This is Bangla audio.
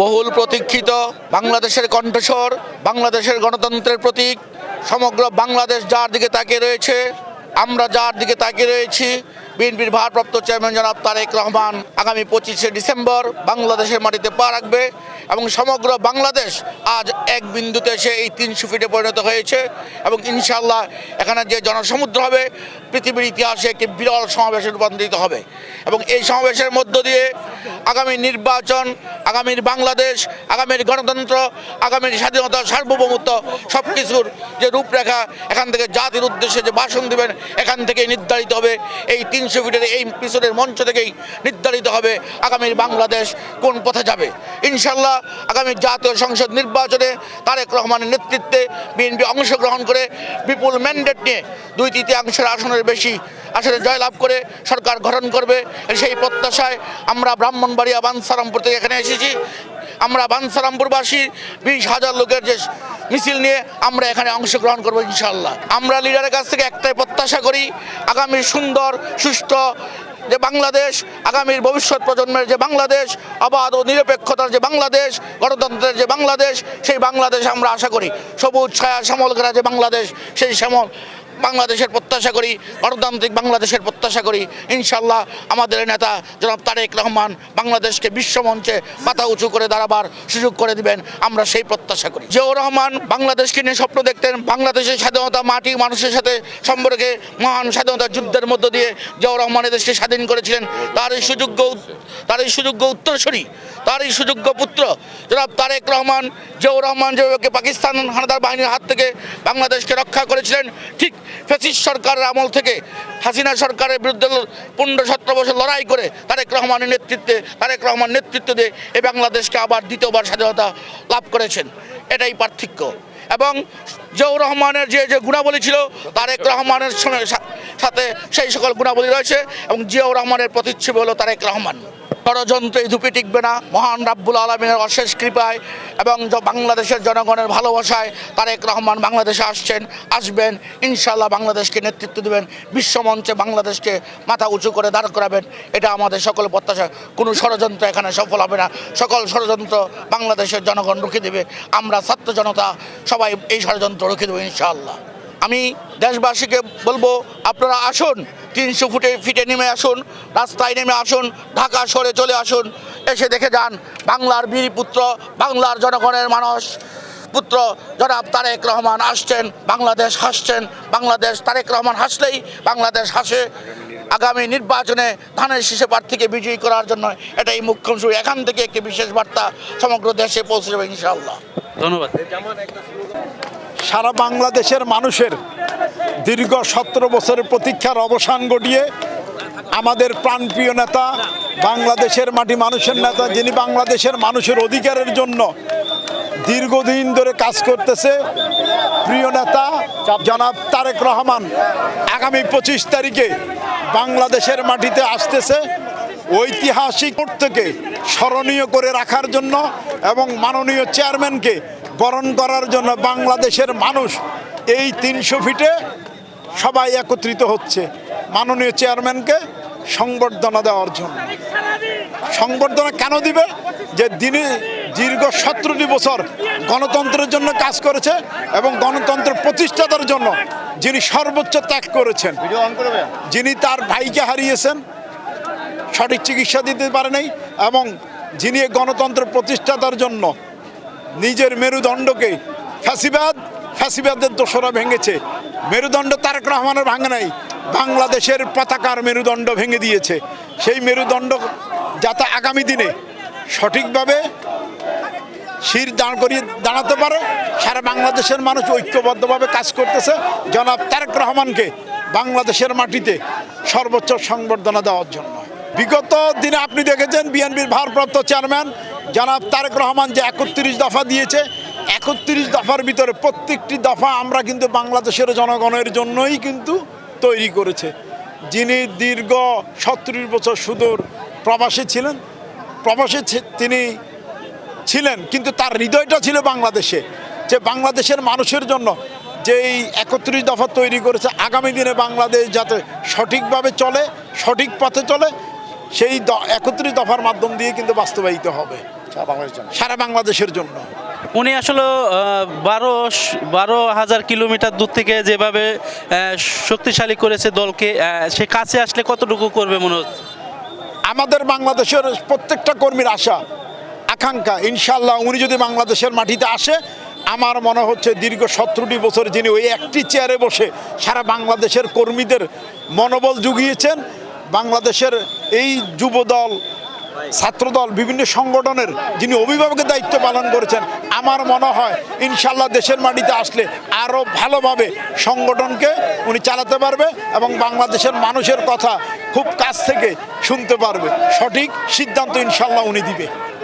বহুল প্রতীক্ষিত বাংলাদেশের কণ্ঠস্বর, বাংলাদেশের গণতন্ত্রের প্রতীক, সমগ্র বাংলাদেশ যার দিকে তাকিয়ে রয়েছে, আমরা যার দিকে তাকিয়ে রয়েছি, বিএনপির ভারপ্রাপ্ত চেয়ারম্যান জনাব তারেক রহমান আগামী পঁচিশে ডিসেম্বর বাংলাদেশের মাটিতে পা রাখবে। এবং সমগ্র বাংলাদেশ আজ এক বিন্দুতে এসে এই তিনশো ফিটে পরিণত হয়েছে এবং ইনশাল্লাহ এখানে যে জনসমুদ্র হবে, পৃথিবীর ইতিহাসে একটি বিরল সমাবেশে রূপান্তরিত হবে। এবং এই সমাবেশের মধ্য দিয়ে আগামী নির্বাচন, আগামীর বাংলাদেশ, আগামীর গণতন্ত্র, আগামীর স্বাধীনতা, সার্বভৌমত্ব সব কিছুর যে রূপরেখা, এখান থেকে জাতির উদ্দেশ্যে যে ভাষণ দেবেন, এখান থেকেই নির্ধারিত হবে। এই তিনশো ফিটের এই পিছনের মঞ্চ থেকেই নির্ধারিত হবে আগামীর বাংলাদেশ কোন পথে যাবে। ইনশাল্লাহ আগামী জাতীয় সংসদ নির্বাচনে তারেক রহমানের নেতৃত্বে বিএনপি অংশগ্রহণ করে বিপুল ম্যান্ডেট নিয়ে দুই তৃতীয়াংশের আসনের বেশি আসলে জয়লাভ করে সরকার গঠন করবে। সেই প্রত্যাশায় আমরা ব্রাহ্মণবাড়িয়া বানসারামপুর থেকে এখানে এসেছি। আমরা বানসারামপুরবাসী বিশ হাজার লোকের যে মিছিল নিয়ে আমরা এখানে অংশগ্রহণ করব ইনশাল্লাহ আমরা লিডারের কাছ থেকে একটাই প্রত্যাশা করি, আগামী সুন্দর, সুষ্ঠু যে বাংলাদেশ আগামীর ভবিষ্যৎ প্রজন্মের যে বাংলাদেশ, অবাধ ও নিরপেক্ষতার যে বাংলাদেশ, গণতন্ত্রের যে বাংলাদেশ, সেই বাংলাদেশ আমরা আশা করি। সবুজ, ছায়া, শ্যামল ঘেরা যে বাংলাদেশ, সেই শ্যামল বাংলাদেশের প্রত্যাশা করি, গণতান্ত্রিক বাংলাদেশের প্রত্যাশা করি। ইনশাল্লাহ আমাদের নেতা জনাব তারেক রহমান বাংলাদেশকে বিশ্বমঞ্চে মাথা উঁচু করে দাঁড়াবার সুযোগ করে দিবেন, আমরা সেই প্রত্যাশা করি। জিয়াউর রহমান, বাংলাদেশকে নিয়ে স্বপ্ন দেখতেন, বাংলাদেশের স্বাধীনতা মাটি মানুষের সাথে সম্পর্কে মহান স্বাধীনতা যুদ্ধের মধ্য দিয়ে জিয়াউর রহমান দেশকে স্বাধীন করেছিলেন। তার এই সুযোগ্য তার এই সুযোগ্য উত্তরসূরি, তার এই সুযোগ্য পুত্র জনাব তারেক রহমান, জিয়াউর রহমান যেভাবে পাকিস্তান হানাদার বাহিনীর হাত থেকে বাংলাদেশকে রক্ষা করেছিলেন, ঠিক ফেসিস সরকারের আমল থেকে, হাসিনা সরকারের বিরুদ্ধে পনেরো সতেরো বছর লড়াই করে তারেক রহমানের নেতৃত্বে, তারেক রহমান নেতৃত্ব দিয়ে এই বাংলাদেশকে আবার দ্বিতীয়বার স্বাধীনতা লাভ করেছেন। এটাই পার্থক্য। এবং জিয়াউর রহমানের যে যে গুণাবলী ছিল, তারেক রহমানের সাথে সেই সকল গুণাবলী রয়েছে এবং জিয়াউর রহমানের প্রতিচ্ছবি হলো তারেক রহমান। ষড়যন্ত্রে এই ধুপি টিকবে না। মহান রাব্বুল আলমিনের অশেষ কৃপায় এবং বাংলাদেশের জনগণের ভালোবাসায় তারেক রহমান বাংলাদেশে আসছেন, আসবেন। ইনশাল্লাহ বাংলাদেশকে নেতৃত্ব দেবেন। বিশ্বমঞ্চে বাংলাদেশকে মাথা উঁচু করে দাঁড় করাবেন। এটা আমাদের সকল প্রত্যাশা। কোনো ষড়যন্ত্র এখানে সফল হবে না। সকল ষড়যন্ত্র বাংলাদেশের জনগণ রুখে দেবে। আমরা ছাত্র জনতা সবাই এই ষড়যন্ত্র রুখে দেবো ইনশাল্লাহ আমি দেশবাসীকে বলব, আপনারা আসুন। তিনশো ফুটে ফিটে নেমে আসুন, রাস্তায় নেমে আসুন, ঢাকা সরে চলে আসুন, এসে দেখে যান বাংলার বীর পুত্র, বাংলার জনগণের মানুষ। পুত্র, জনাব তারেক রহমান আসছেন, বাংলাদেশ হাসছেন, বাংলাদেশ তারেক রহমান হাসলেই বাংলাদেশ হাসে। আগামী নির্বাচনে ধানের শীষে প্রার্থীকে বিজয়ী করার জন্য এটাই মুখ্যমন্ত্রী এখান থেকে একটি বিশেষ বার্তা সমগ্র দেশে পৌঁছে যাবে ইনশাআল্লাহ। ধন্যবাদ। সারা বাংলাদেশের মানুষের দীর্ঘ সতেরো বছরের প্রতীক্ষার অবসান ঘটিয়ে আমাদের প্রাণপ্রিয় নেতা বাংলাদেশের মাটি মানুষের নেতা যিনি বাংলাদেশের মানুষের অধিকারের জন্য দীর্ঘদিন ধরে কাজ করতেছে প্রিয় নেতা জনাব তারেক রহমান। আগামী পঁচিশ তারিখে বাংলাদেশের মাটিতে আসতেছে ঐতিহাসিক মুহূর্তকে স্মরণীয় করে রাখার জন্য এবং মাননীয় চেয়ারম্যানকে বরণ করার জন্য বাংলাদেশের মানুষ এই তিনশো ফিটে সবাই একত্রিত হচ্ছে মাননীয় চেয়ারম্যানকে সংবর্ধনা দেওয়ার জন্য। সংবর্ধনা কেন দিবে? যে তিনি দীর্ঘ সতেরোটি বছর গণতন্ত্রের জন্য কাজ করেছে এবং গণতন্ত্রের প্রতিষ্ঠাতার জন্য যিনি সর্বোচ্চ ত্যাগ করেছেন। যিনি তার ভাইকে হারিয়েছেন সঠিক চিকিৎসা দিতে পারে নাই এবং যিনি গণতন্ত্র প্রতিষ্ঠাতার জন্য নিজের মেরুদণ্ডকে ফ্যাসিবাদ ফ্যাসিবাদের দোষরা ভেঙেছে। মেরুদণ্ড তারেক রহমানের ভাঙে নাই বাংলাদেশের পতাকার মেরুদণ্ড ভেঙে দিয়েছে। সেই মেরুদণ্ড যাতে আগামী দিনে সঠিকভাবে শির দাঁড় করিয়ে দাঁড়াতে পারে। সারা বাংলাদেশের মানুষ ঐক্যবদ্ধভাবে কাজ করতেছে। জনাব তারেক রহমানকে বাংলাদেশের মাটিতে সর্বোচ্চ সংবর্ধনা দেওয়ার জন্য। বিগত দিনে আপনি দেখেছেন বিএনপির ভারপ্রাপ্ত চেয়ারম্যান জনাব তারেক রহমান যে একত্রিশ দফা দিয়েছে। একত্রিশ দফার ভিতরে প্রত্যেকটি দফা আমরা কিন্তু বাংলাদেশের জনগণের জন্যই কিন্তু তৈরি করেছে। যিনি দীর্ঘ সত্তর বছর সুদূর প্রবাসী ছিলেন। প্রবাসী তিনি ছিলেন কিন্তু তার হৃদয়টা ছিল বাংলাদেশে যে বাংলাদেশের মানুষের জন্য যেই একত্রিশ দফা তৈরি করেছে আগামী দিনে বাংলাদেশ যাতে সঠিকভাবে চলে সঠিক পথে চলে সেই দ একত্রিশ দফার মাধ্যম দিয়ে কিন্তু বাস্তবায়িত হবে সারা বাংলাদেশের জন্য। উনি আসলে বারো বারো হাজার কিলোমিটার দূর থেকে যেভাবে শক্তিশালী করেছে দলকে সে কাছে আসলে কতটুকু করবে মনে হচ্ছে? আমাদের বাংলাদেশের প্রত্যেকটা কর্মীর আশা আকাঙ্ক্ষা। ইনশাল্লাহ উনি যদি বাংলাদেশের মাটিতে আসে, আমার মনে হচ্ছে দীর্ঘ সতেরোটি বছর যিনি ওই একটি চেয়ারে বসে সারা বাংলাদেশের কর্মীদের মনোবল জুগিয়েছেন, বাংলাদেশের এই যুবদল, ছাত্রদল, বিভিন্ন সংগঠনের যিনি অভিভাবকের দায়িত্ব পালন করেছেন, আমার মনে হয় ইনশাল্লাহ দেশের মাটিতে আসলে আরও ভালোভাবে সংগঠনকে উনি চালাতে পারবে এবং বাংলাদেশের মানুষের কথা খুব কাছ থেকে শুনতে পারবে। সঠিক সিদ্ধান্ত ইনশাল্লাহ উনি দিবে।